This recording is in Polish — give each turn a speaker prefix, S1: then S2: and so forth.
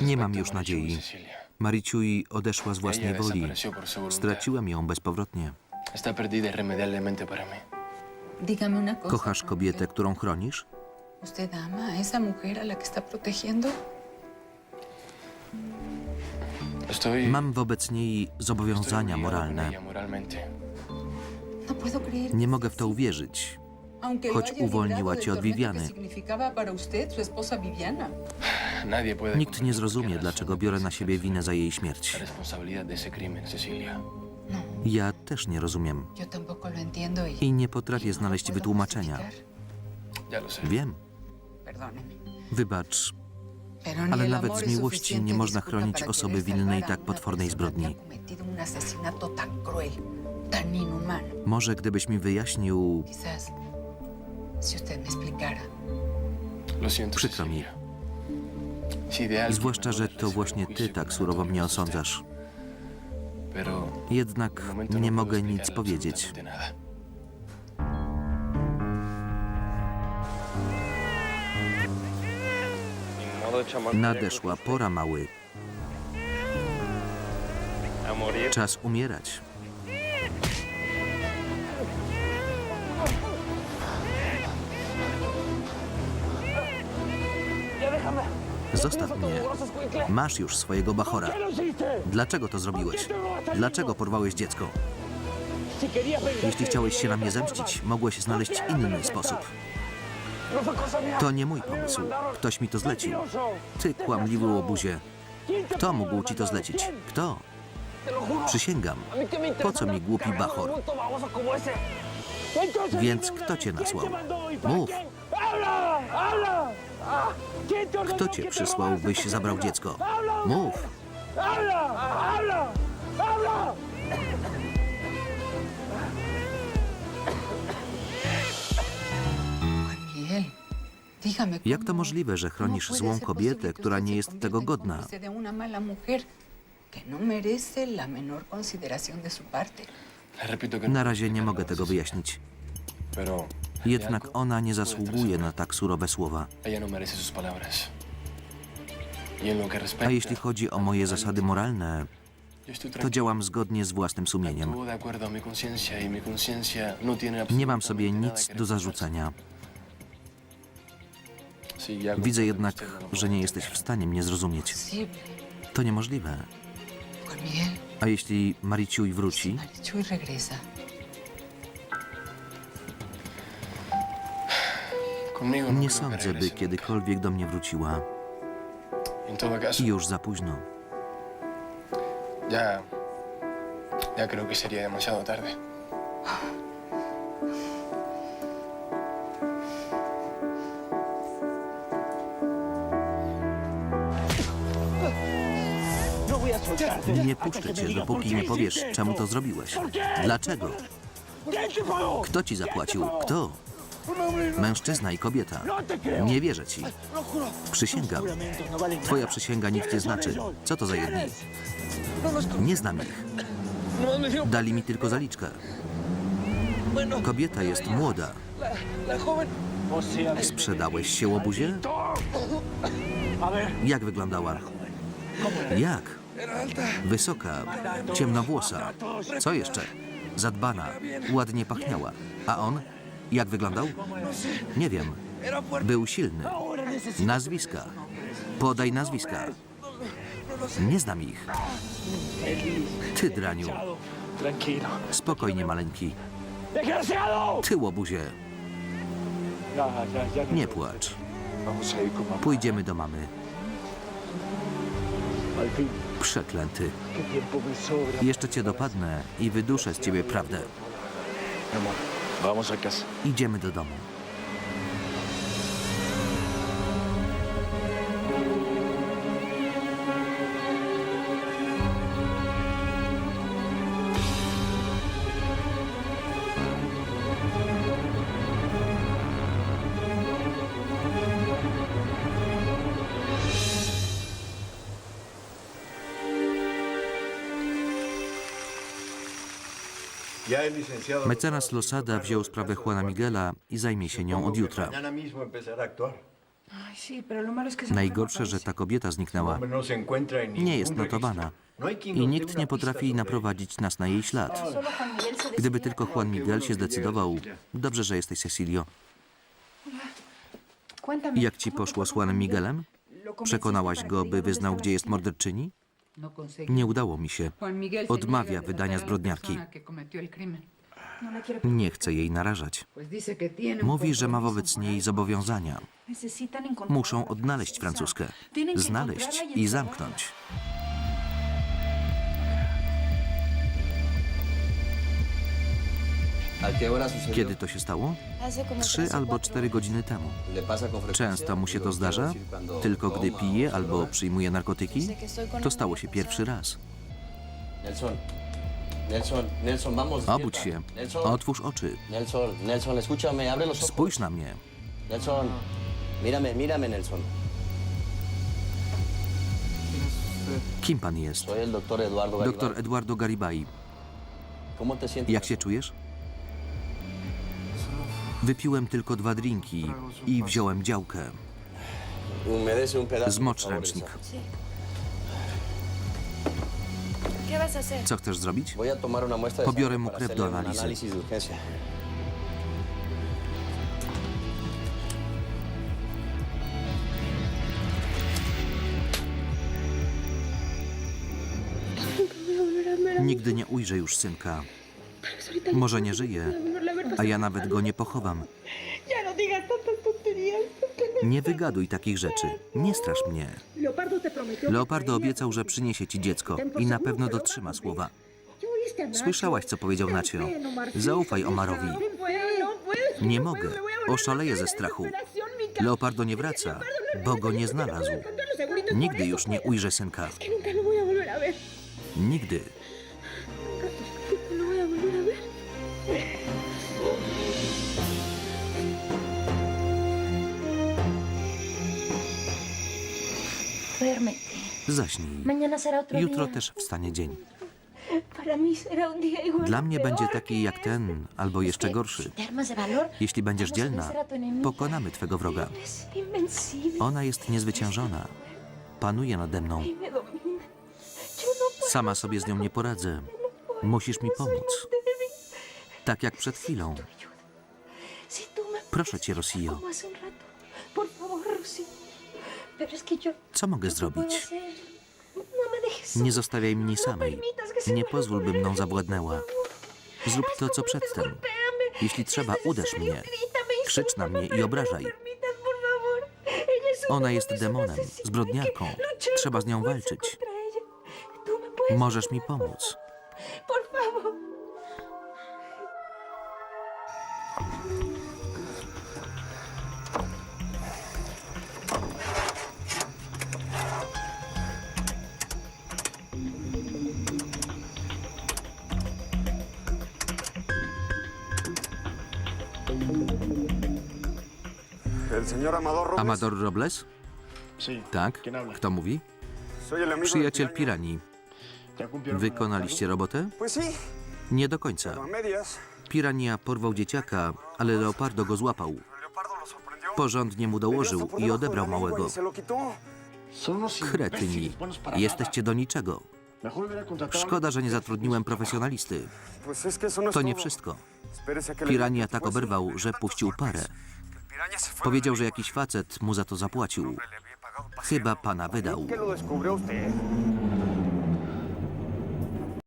S1: Nie mam już
S2: y
S1: nadziei. Mariciui odeszła z własnej woli. Straciłem ją bezpowrotnie. Kochasz kobietę, którą chronisz?
S3: ¿Usted ama a esa mujer a la que está protegiendo?
S2: Estoy.
S1: Mam wobec niej zobowiązania moralne.
S3: No.
S1: Nie mogę w to uwierzyć. Choć uwolniła cię od Viviany. Nikt nie zrozumie, dlaczego biorę na siebie winę za jej śmierć.
S3: No,
S1: Ja też nie rozumiem.
S3: Y...
S1: i nie potrafię
S3: y no
S1: znaleźć wytłumaczenia. Wiem, wybacz, Ale nawet z miłości nie można chronić osoby winnej tak potwornej zbrodni. może gdybyś mi wyjaśnił, Przykro mi. Zwłaszcza, że to właśnie ty tak surowo mnie osądzasz. Jednak nie mogę nic powiedzieć. Nadeszła pora, mały. Czas umierać. Zostaw mnie. Masz już swojego bachora. Dlaczego to zrobiłeś? Dlaczego porwałeś dziecko? Jeśli chciałeś się na mnie zemścić, mogłeś znaleźć inny sposób. To nie mój pomysł. Ktoś mi to zlecił. Ty, kłamliwy łobuzie. Kto mógł ci to zlecić? Kto? Przysięgam. Po co mi głupi bachor? Więc kto cię nasłał? Mów. Kto cię przysłał, byś zabrał dziecko? Mów. Jak to możliwe, że chronisz złą kobietę, która nie jest tego godna? Na razie nie mogę tego wyjaśnić. Jednak ona nie zasługuje na tak surowe słowa.
S2: No. Y
S1: A jeśli chodzi o moje zasady moralne, to działam zgodnie z własnym sumieniem.
S2: Y no
S1: Nie mam sobie nic do zarzucenia. Widzę jednak,
S2: no
S1: że nie jesteś w stanie mnie zrozumieć. To niemożliwe. A jeśli Mariciuj wróci, nie sądzę, by kiedykolwiek do mnie wróciła. I już za późno.
S2: ya, ya creo que sería demasiado tarde.
S1: Nie puszczę cię, dopóki nie powiesz, czemu to zrobiłeś. Dlaczego? Kto ci zapłacił? Kto? Mężczyzna i kobieta. Nie wierzę ci. Przysięgam. Twoja przysięga nic nie znaczy. Co to za jedni? Nie znam ich. Dali mi tylko zaliczkę. Kobieta jest młoda. Sprzedałeś się łobuzie? Jak wyglądała? Jak? Wysoka, ciemnowłosa. Co jeszcze? Zadbana, ładnie pachniała. A on? Jak wyglądał? Nie wiem. Był silny. Nazwiska. Podaj nazwiska. Nie znam ich. Ty, draniu. Spokojnie, maleńki. Ty, łobuzie. Nie płacz. Pójdziemy do mamy. Przeklęty. Jeszcze cię dopadnę i wyduszę z ciebie prawdę. Idziemy do domu. Mecenas Losada wziął sprawę Juana Miguela i zajmie się nią od jutra. Najgorsze, że ta kobieta zniknęła. Nie jest notowana i nikt nie potrafi naprowadzić nas na jej ślad. Gdyby tylko Juan Miguel się zdecydował. Dobrze, że jesteś Cecilio. Jak ci poszło z Juanem Miguelem? Przekonałaś go, by wyznał, gdzie jest morderczyni?
S3: No.
S1: Nie udało mi się. Odmawia wydania zbrodniarki.
S3: crimen.
S1: Nie chcę jej narażać. Mówi, że ma wobec niej zobowiązania. Muszą odnaleźć. Francuskę. Znaleźć
S4: encontrarla
S1: i zamknąć. Kiedy to się stało? Trzy albo cztery godziny temu. Często mu się to zdarza? Tylko gdy pije albo przyjmuje narkotyki? To stało się pierwszy raz.
S2: Nelson. Nelson, Nelson, vamos.
S1: Obudź się. Otwórz oczy.
S2: Nelson, Nelson, escúchame, abre los ojos.
S1: Spójrz na mnie.
S2: Nelson, mírame, mírame, Nelson.
S1: Kim pan jest?
S2: Soy el doctor Eduardo Garibay.
S1: Doktor Eduardo Garibay.
S2: ¿Cómo te sientes?
S1: Jak się czujesz? Wypiłem tylko dwa drinki i wziąłem działkę. Zmocz ręcznik. Co chcesz zrobić? Pobiorę mu krew do analizy. Nigdy nie ujrzę już synka. Może nie żyje, a ja nawet go nie pochowam. Nie wygaduj takich rzeczy. Nie strasz mnie. Leopardo obiecał, że przyniesie ci dziecko i na pewno dotrzyma słowa. Słyszałaś, co powiedział Nacio. Zaufaj Omarowi. Nie mogę. Oszaleję ze strachu. Leopardo nie wraca, bo go nie znalazł. Nigdy już nie ujrzę synka. Nigdy. Zaśnij. Jutro też wstanie dzień. Dla
S5: o
S1: mnie będzie taki jak ten, albo
S5: Es
S1: jeszcze gorszy. Jeśli będziesz dzielna, pokonamy twego wroga. Ona jest niezwyciężona. Panuje nade mną.
S5: Y no
S1: Sama sobie z nią nie poradzę. Musisz mi pomóc. Tak jak przed chwilą. Proszę cię, Rosillo. Co mogę
S5: no
S1: zrobić?
S5: No me dejes
S1: Nie zostawiaj mnie
S5: No
S1: samej. Nie pozwól, by mną zawładnęła. Zrób to, co przedtem. Jeśli trzeba, uderz mnie. Krzycz na mnie i obrażaj.
S5: no
S1: Ona jest demonem, zbrodniarką. Trzeba z nią walczyć. Możesz mi pomóc.
S6: Amador Robles.
S1: Amador Robles?
S7: Sí.
S1: Tak? Kto mówi? Przyjaciel. Pirani.
S7: ¿Ya cumplieron
S1: Wykonaliście robotę? Nie do końca. Pirania porwał dzieciaka, ale Leopardo go złapał.
S6: Leopardo lo sorprendió.
S1: Porządnie mu dołożył i odebrał małego.
S6: Y
S7: unos
S1: Kretyni. Jesteście do niczego. Szkoda, że nie zatrudniłem profesjonalisty.
S6: No
S1: To nie wszystko. Pirania tak oberwał, że puścił parę. Powiedział, że jakiś facet mu za to zapłacił. Chyba pana wydał.